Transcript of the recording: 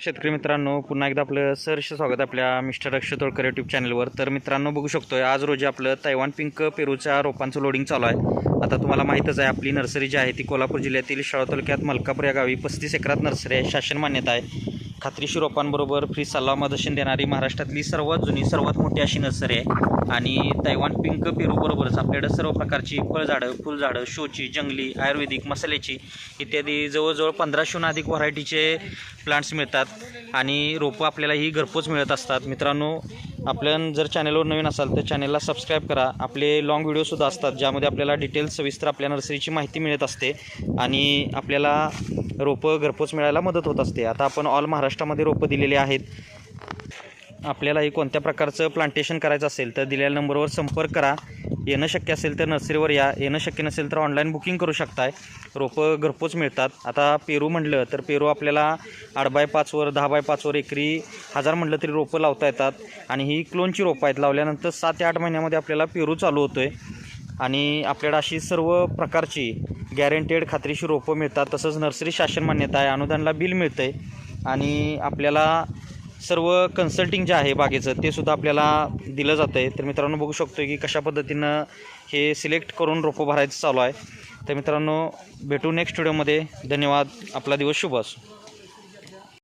शेतकरी मित्रांनो पुन्हा एकदा आपलं सहर्ष स्वागत आपल्या मिस्टर अक्षय तोडकर यूट्यूब चॅनलवर तर मित्रांनो बघू शकतोय आज रोजी आपलं तैवान पिंक पेरूच्या रोपांचं लोडिंग चालू आहे. आता तुम्हाला माहीतच आहे आपली नर्सरी जी आहे ती कोल्हापूर जिल्ह्यातील शाळा तालुक्यात मलकापूर या गावी पस्तीस एकरात नर्सरी आहे शासन मान्यता आहे. खात्रीशीर रोपांबरोबर फ्री सल्ला मदर्शन देणारी महाराष्ट्रातली सर्वात जुनी सर्वात मोठी अशी नर्सरी आहे. आणि तैवान पिंक पेरूबरोबरच आपल्याकडे सर्व प्रकारची फळझाडं फुलझाडं शोची जंगली आयुर्वेदिक मसाल्याची इत्यादी जवळजवळ पंधराशेहून अधिक व्हरायटीचे प्लांट्स मिळतात. आणि रोपं आपल्याला ही घरपोच मिळत असतात. मित्रांनो आपण जर चॅनलवर नवीन असाल तर चॅनलला सबस्क्राईब करा. आपले लाँग व्हिडिओसुद्धा असतात ज्यामध्ये आपल्याला डिटेल्स सविस्तर आपल्या नर्सरीची माहिती मिळत असते आणि आपल्याला रोपं घरपोच मिळायला मदत होत असते. आता आपण ऑल महाराष्ट्रामध्ये रोपं दिलेली आहेत. आपल्यालाही कोणत्या प्रकारचं प्लांटेशन करायचं असेल तर दिलेल्या नंबरवर संपर्क करा. येणं शक्य असेल तर नर्सरीवर या. येणं शक्य नसेल तर ऑनलाईन बुकिंग करू शकताय. रोपं घरपोच मिळतात. आता पेरू म्हटलं तर पेरू आपल्याला आठ बाय पाचवर दहा बाय पाचवर एकरी हजार म्हटलं तरी रोपं लावता येतात. आणि ही क्लोनची रोपं आहेत. लावल्यानंतर सात ते आठ महिन्यामध्ये आपल्याला पेरू चालू होतो आहे आणि आपल्याला अशी सर्व प्रकारची गॅरंटेड खात्रीशी रोपं मिळतात. तसंच नर्सरी शासन मान्यता आहे. अनुदानला बिल मिळतं आहे आणि आपल्याला सर्व कन्सल्टिंग जे आहे बागेचं ते सुद्धा आपल्याला दिलं जातं आहे तर मित्रांनो बघू शकतो की कशा पद्धतीनं हे सिलेक्ट करून रोपं भरायचं चालू आहे. तर मित्रांनो भेटू नेक्स्ट व्हिडिओमध्ये धन्यवाद. आपला दिवस शुभ असो.